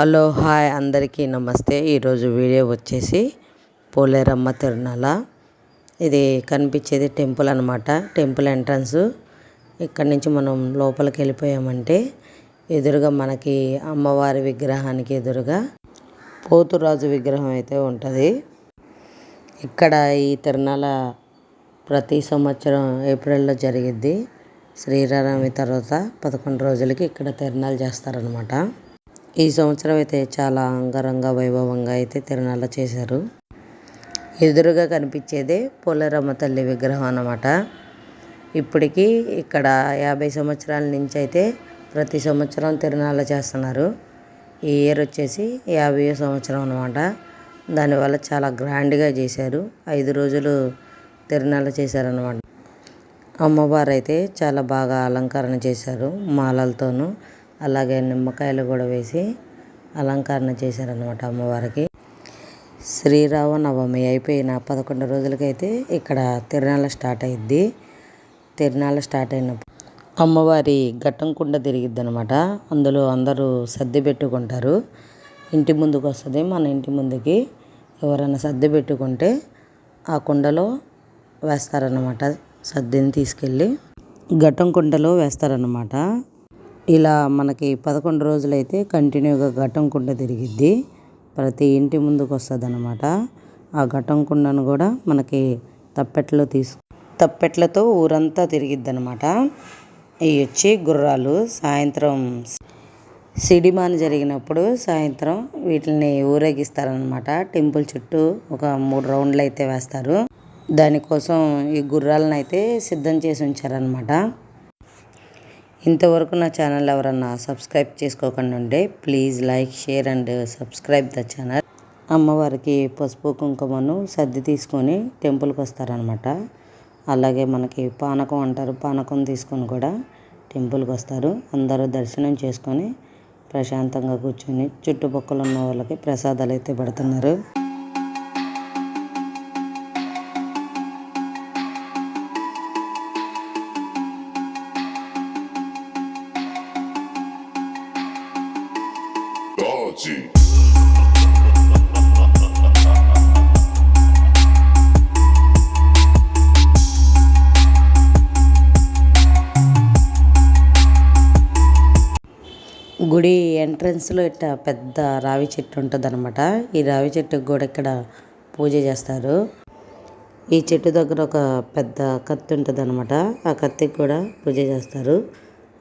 Hello hi అందరికీ నమస్తే. ఈరోజు వీడియో వచ్చేసి పోలేరమ్మ తిరునాల ఇది కనిపించేది టెంపుల్ అనమాట టెంపుల్ ఎంట్రన్స్. ఇక్కడ నుంచి మనం లోపలికి వెళ్ళిపోయామంటే ఎదురుగా మనకి అమ్మవారి విగ్రహానికి ఎదురుగా పోతురాజు విగ్రహం అయితే ఉంటుంది. ఇక్కడ ఈ తిరునాల ప్రతి సంవత్సరం ఏప్రిల్లో జరిగిద్ది. శ్రీరామి తర్వాత పదకొండు రోజులకి ఇక్కడ తిరునాలు చేస్తారనమాట ఈ సంవత్సరం అయితే చాలా అంగరంగ వైభవంగా అయితే తిరునాళ్ళ చేశారు. ఎదురుగా కనిపించేదే పోలేరమ్మ తల్లి విగ్రహం అన్నమాట. ఇప్పటికీ ఇక్కడ యాభై సంవత్సరాల నుంచి అయితే ప్రతి సంవత్సరం తిరణాలు చేస్తున్నారు. ఈ ఇయర్ వచ్చేసి యాభై సంవత్సరం అనమాట దానివల్ల చాలా గ్రాండ్గా చేశారు. ఐదు రోజులు తిరణాలు చేశారనమాట అమ్మవారు అయితే చాలా బాగా అలంకరణ చేశారు మాలలతోనూ. అలాగే నిమ్మకాయలు కూడా వేసి అలంకరణ చేశారనమాట అమ్మవారికి. శ్రీరామనవమి అయిపోయిన పదకొండు రోజులకైతే ఇక్కడ తిరునాళ్ళ స్టార్ట్ అయ్యిద్ది తిరునాళ్ళ స్టార్ట్ అయినప్పుడు అమ్మవారి ఘట్టం కుండ తిరిగిద్ది అనమాట అందులో అందరూ సర్ది పెట్టుకుంటారు. ఇంటి ముందుకు వస్తుంది మన ఇంటి ముందుకి ఎవరైనా సర్ది పెట్టుకుంటే ఆ కుండలో వేస్తారనమాట సర్దిని తీసుకెళ్ళి. ఘట్టం కుండలో వేస్తారనమాట ఇలా మనకి పదకొండు రోజులైతే కంటిన్యూగా ఘటం కుండ తిరిగిద్ది. ప్రతి ఇంటి ముందుకు వస్తుంది అనమాట ఆ ఘటం కుండను కూడా మనకి తప్పెట్లో తీసు తప్పెట్లతో ఊరంతా తిరిగిద్ది అనమాట ఇవి వచ్చి గుర్రాలు సాయంత్రం సిడిమాన్ జరిగినప్పుడు సాయంత్రం వీటిని ఊరేగిస్తారనమాట టెంపుల్ చుట్టూ ఒక మూడు రౌండ్లు అయితే వేస్తారు. దానికోసం ఈ గుర్రాలను అయితే సిద్ధం చేసి ఉంచారనమాట ఇంతవరకు నా ఛానల్ ఎవరన్నా సబ్స్క్రైబ్ చేసుకోకుండా ఉంటే please like share and subscribe the channel. అమ్మవారికి పసుపు కుంకుమను సర్ది తీసుకొని టెంపుల్కి వస్తారనమాట అలాగే మనకి పానకం అంటారు పానకం తీసుకొని కూడా టెంపుల్కి వస్తారు. అందరూ దర్శనం చేసుకొని ప్రశాంతంగా కూర్చొని చుట్టుపక్కల ఉన్న వాళ్ళకి ప్రసాదాలు అయితే పెడుతున్నారు. గుడి ఎంట్రన్స్లో ఇట్ట పెద్ద రావి చెట్టు ఉంటుంది అనమాట ఈ రావి చెట్టుకు కూడా ఇక్కడ పూజ చేస్తారు? ఈ చెట్టు దగ్గర ఒక పెద్ద కత్తి ఉంటుంది అనమాట ఆ కత్తికి కూడా పూజ చేస్తారు.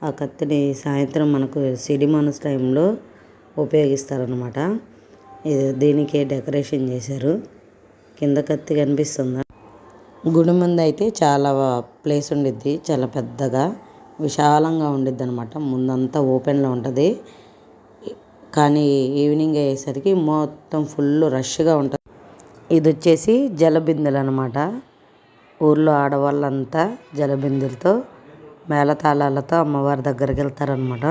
ఆ కత్తిని సాయంత్రం మనకు సిడిమానస్ టైంలో ఉపయోగిస్తారనమాట ఇది దీనికి డెకరేషన్ చేశారు. కింద కత్తి కనిపిస్తుందా? గుడి ముందు అయితే చాలా ప్లేస్ ఉండిద్ది చాలా పెద్దగా. విశాలంగా ఉండిద్ది అనమాట ముందంతా ఓపెన్లో ఉంటుంది. కానీ ఈవినింగ్ అయ్యేసరికి మొత్తం ఫుల్ రష్గా ఉంటుంది. ఇది వచ్చేసి జలబిందులు అనమాట ఊర్లో ఆడవాళ్ళంతా జలబిందులతో మేళతాళాలతో అమ్మవారి దగ్గరికి వెళ్తారనమాట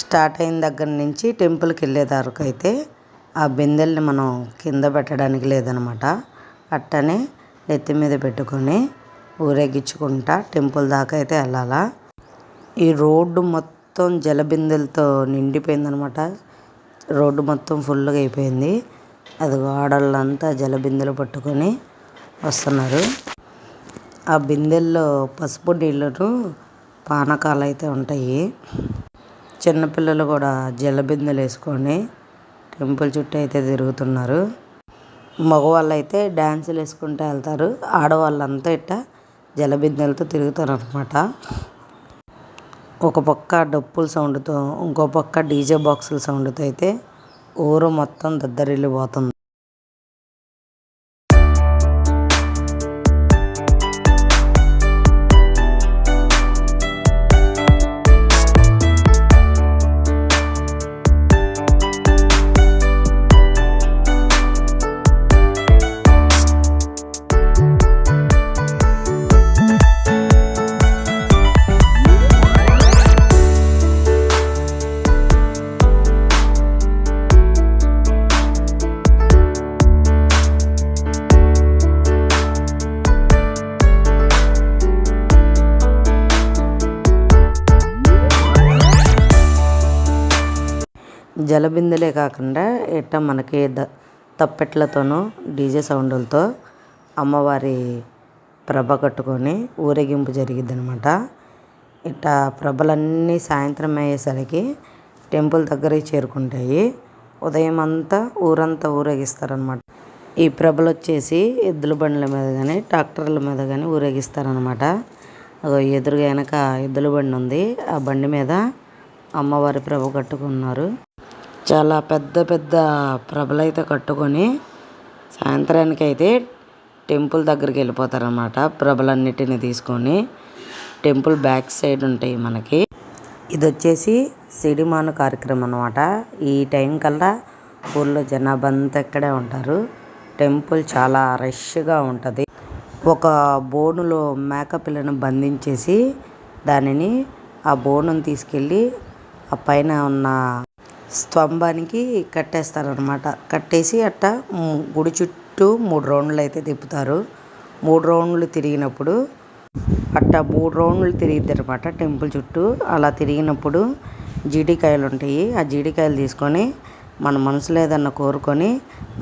స్టార్ట్ అయిన దగ్గర నుంచి టెంపుల్కి వెళ్ళేదానికి అయితే ఆ బిందెల్ని మనం కింద పెట్టడానికి లేదనమాట. అట్టనే నెత్తి మీద పెట్టుకొని ఊరేగించుకుంటా టెంపుల్ దాకా అయితే వెళ్ళాలా. ఈ రోడ్డు మొత్తం జలబిందెలతో నిండిపోయిందనమాట. రోడ్డు మొత్తం ఫుల్గా అయిపోయింది. అది ఆడళ్ళంతా జలబిందెలు పట్టుకొని వస్తున్నారు. ఆ బిందెల్లో పసుపు నీళ్ళను పానకాలు అయితే ఉంటాయి. చిన్నపిల్లలు కూడా జలబిందెలు వేసుకొని టెంపుల్ చుట్టూ అయితే తిరుగుతున్నారు. మగవాళ్ళు అయితే డ్యాన్సులు వేసుకుంటూ వెళ్తారు. ఆడవాళ్ళంతా ఇట్ట జలబిందెలతో తిరుగుతారనమాట ఒక పక్క డప్పుల సౌండ్తో ఇంకో పక్క డీజే బాక్సుల సౌండ్తో అయితే ఊరు మొత్తం దద్దరిల్లిపోతుంది. జలబిందులే కాకుండా ఇట్ట మనకి ద తప్పెట్లతోనూ డీజే సౌండులతో అమ్మవారి ప్రభ కట్టుకొని ఊరేగింపు జరిగిద్ది అనమాట ఇట్ట ప్రభలన్నీ సాయంత్రం అయ్యేసరికి టెంపుల్ దగ్గరికి చేరుకుంటాయి. ఉదయం అంతా ఊరంతా ఊరేగిస్తారనమాట. ఈ ప్రభలు వచ్చేసి ఎద్దుల బండ్ల మీద కానీ ట్రాక్టర్ల మీద కానీ ఊరేగిస్తారనమాట. ఎదురుగా వెనక ఎద్దుల బండి ఉంది ఆ బండి మీద అమ్మవారి ప్రభ కట్టుకున్నారు. చాలా పెద్ద పెద్ద ప్రభలైతే కట్టుకొని సాయంత్రానికి అయితే టెంపుల్ దగ్గరికి వెళ్ళిపోతారనమాట ప్రభలన్నిటిని తీసుకొని టెంపుల్ బ్యాక్ సైడ్ ఉంటాయి మనకి. ఇది వచ్చేసి సిడిమాను కార్యక్రమం అనమాట ఈ టైం కల్లా ఊళ్ళో జనాభా అంతా ఇక్కడే ఉంటారు. టెంపుల్ చాలా రష్గా ఉంటుంది. ఒక బోనులో మేకపిల్లను బంధించేసి దానిని ఆ బోనును తీసుకెళ్ళి ఆ పైన ఉన్న స్తంభానికి కట్టేస్తారనమాట కట్టేసి అట్ట ము- గుడి చుట్టూ మూడు రౌండ్లు అయితే తిప్పుతారు. మూడు రౌండ్లు తిరిగినప్పుడు అట్ట మూడు రౌండ్లు తిరిగిద్ది అనమాట టెంపుల్ చుట్టూ. అలా తిరిగినప్పుడు జీడికాయలు ఉంటాయి. ఆ జీడికాయలు తీసుకొని మన మనసులో ఏదన్నా కోరుకొని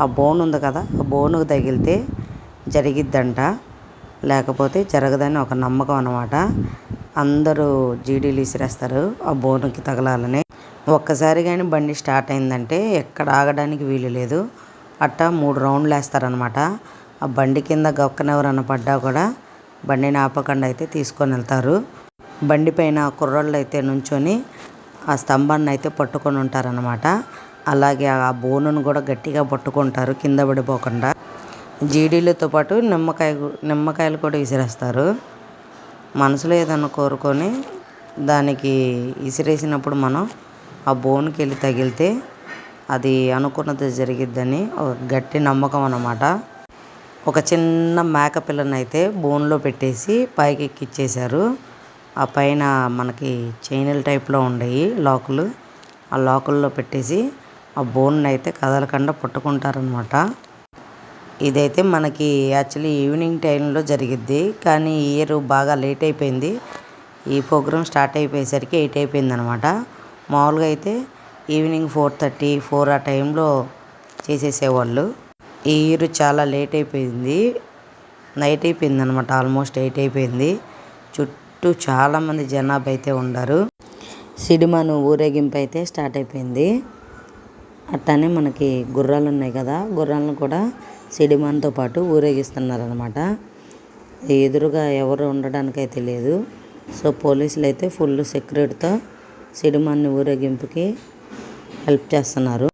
ఆ బోన్ ఉంది కదా ఆ బోనుకు తగిలితే జరిగిద్దంట. లేకపోతే జరగదని ఒక నమ్మకం అనమాట అందరూ జీడీలు విసిరేస్తారు ఆ బోనుకి తగలాలని. ఒక్కసారి కానీ బండి స్టార్ట్ అయిందంటే ఎక్కడ ఆగడానికి వీలు లేదు. అట్టా మూడు రౌండ్లు వేస్తారనమాట ఆ బండి కింద గొక్కనెవరన్నా పడ్డా కూడా బండిని ఆపకుండా అయితే తీసుకొని వెళ్తారు. బండి పైన కుర్రోళ్ళు అయితే నుంచొని ఆ స్తంభాన్ని అయితే పట్టుకొని ఉంటారనమాట అలాగే ఆ బోనును కూడా గట్టిగా పట్టుకుంటారు కింద పడిపోకుండా. జీడీలతో పాటు నిమ్మకాయ నిమ్మకాయలు కూడా విసిరేస్తారు మనసులో ఏదన్నా కోరుకొని దానికి విసిరేసినప్పుడు మనం ఆ బోన్కి వెళ్ళి తగిలితే అది అనుకున్నది జరిగిద్దని ఒక గట్టి నమ్మకం అన్నమాట. ఒక చిన్న మేక పిల్లని అయితే బోన్లో పెట్టేసి పైకి ఎక్కిచ్చేశారు. ఆ పైన మనకి చైనల్ టైప్లో ఉండయి లాకులు. ఆ లాకుల్లో పెట్టేసి ఆ బోన్ అయితే కదలకుండా పట్టుకుంటారనమాట ఇదైతే మనకి యాక్చువల్లీ ఈవినింగ్ టైంలో జరిగిద్ది. కానీ ఈ ఇయర్ బాగా లేట్ అయిపోయింది. ఈ ప్రోగ్రామ్ స్టార్ట్ అయిపోయేసరికి ఎయిట్ అయిపోయింది అనమాట మామూలుగా అయితే ఈవినింగ్ ఫోర్ థర్టీ ఫోర్ ఆ టైంలో చేసేసేవాళ్ళు. ఈ ఇయర్ చాలా లేట్ అయిపోయింది. నైట్ అయిపోయింది అనమాట ఆల్మోస్ట్ ఎయిట్ అయిపోయింది. చుట్టూ చాలామంది జనాభా అయితే ఉండారు. సిడిమాను ఊరేగింపు అయితే స్టార్ట్ అయిపోయింది. అట్టనే మనకి గుర్రాలు ఉన్నాయి కదా. గుర్రాలను కూడా సిడిమాన్తో పాటు ఊరేగిస్తున్నారనమాట ఎదురుగా ఎవరు ఉండడానికైతే లేదు. సో పోలీసులు అయితే ఫుల్ సెక్యూరిటీతో సిడిమాన్ని ఊరేగింపుకి హెల్ప్ చేస్తున్నారు.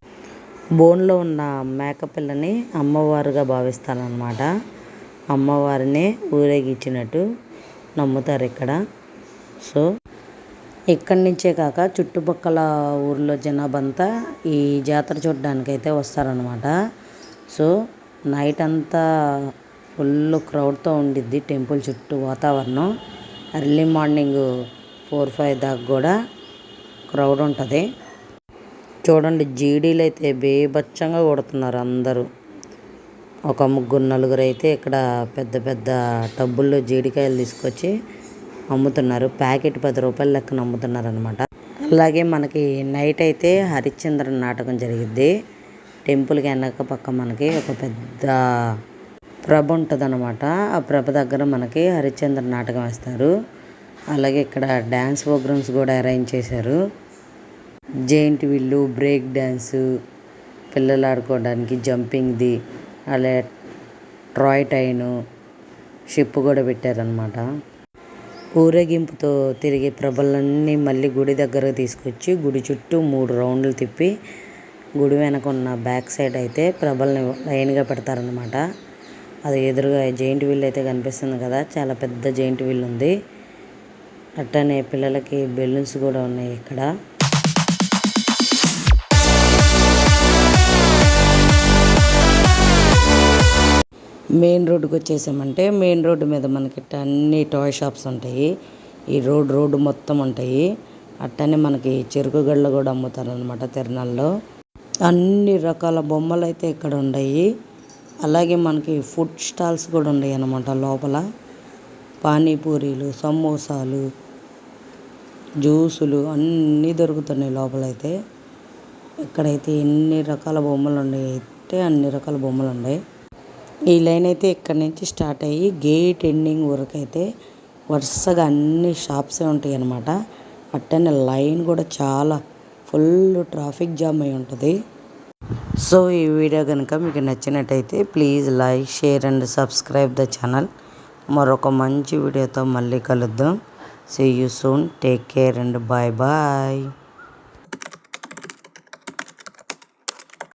బోన్లో ఉన్న మేకపిల్లని అమ్మవారుగా భావిస్తారనమాట అమ్మవారినే ఊరేగించినట్టు నమ్ముతారు ఇక్కడ. సో ఇక్కడి నుంచే కాక చుట్టుపక్కల ఊర్లో జనాభా అంతా ఈ జాతర చూడడానికి అయితే వస్తారనమాట సో నైట్ అంతా ఫుల్ క్రౌడ్తో ఉండిద్ది టెంపుల్ చుట్టూ వాతావరణం. ఎర్లీ మార్నింగ్ ఫోర్ ఫైవ్ దాకా కూడా క్రౌడ్ ఉంటుంది. చూడండి జీడీలు అయితే బేభత్సంగా కొడుతున్నారు అందరూ. ఒక ముగ్గురు నలుగురు అయితే ఇక్కడ పెద్ద పెద్ద టబ్బుల్లో జీడికాయలు తీసుకొచ్చి అమ్ముతున్నారు. ప్యాకెట్ పది రూపాయల లెక్కన అమ్ముతున్నారు అనమాట అలాగే మనకి నైట్ అయితే హరిశ్చంద్ర నాటకం జరిగిద్ది. టెంపుల్కి వెనక పక్క మనకి ఒక పెద్ద ప్రభ ఉంటుంది అనమాట ఆ ప్రభ దగ్గర మనకి హరిశ్చంద్ర నాటకం వేస్తారు. అలాగే ఇక్కడ డ్యాన్స్ ప్రోగ్రామ్స్ కూడా అరేంజ్ చేశారు. జైంట్ విల్లు బ్రేక్ డ్యాన్సు పిల్లలు ఆడుకోవడానికి జంపింగ్ది అలాగే ట్రాయ్ టైను షిప్ కూడా పెట్టారనమాట ఊరేగింపుతో తిరిగే ప్రభలన్నీ మళ్ళీ గుడి దగ్గరకు తీసుకొచ్చి గుడి చుట్టూ మూడు రౌండ్లు తిప్పి గుడి వెనక ఉన్న బ్యాక్ సైడ్ అయితే ప్రభల్ని లైన్గా పెడతారనమాట అది ఎదురుగా జైంట్ వీల్ అయితే కనిపిస్తుంది కదా చాలా పెద్ద జైంట్ వీల్ ఉంది. అట్టనే పిల్లలకి బెలూన్స్ కూడా ఉన్నాయి ఇక్కడ. మెయిన్ రోడ్డుకి వచ్చేసామంటే మెయిన్ రోడ్డు మీద మనకి అన్ని టాయ్ షాప్స్ ఉంటాయి. ఈ రోడ్ రోడ్డు మొత్తం ఉంటాయి. అట్టనే మనకి చెరుకు గళ్ళు కూడా అమ్ముతారు అనమాట తిరణాల్లో అన్ని రకాల బొమ్మలు అయితే ఇక్కడ ఉన్నాయి అలాగే మనకి ఫుడ్ స్టాల్స్ కూడా ఉన్నాయి అన్నమాట లోపల. పానీపూరీలు సమోసాలు జ్యూసులు అన్నీ దొరుకుతున్నాయి లోపలైతే. ఇక్కడైతే ఎన్ని రకాల బొమ్మలు ఉన్నాయి అయితే అన్ని రకాల బొమ్మలు ఉన్నాయి ఈ లైన్ అయితే ఇక్కడ నుంచి స్టార్ట్ అయ్యి గేట్ ఎండింగ్ వరకు అయితే వరుసగా అన్ని షాప్సే ఉంటాయి అన్నమాట. అట్టనే లైన్ కూడా చాలా ఫుల్ ట్రాఫిక్ జామ్ అయి ఉంటుంది. సో ఈ వీడియో కనుక మీకు నచ్చినట్టయితే please like share and subscribe the channel. మరొక మంచి వీడియోతో మళ్ళీ కలుద్దాం. See you soon take care and bye bye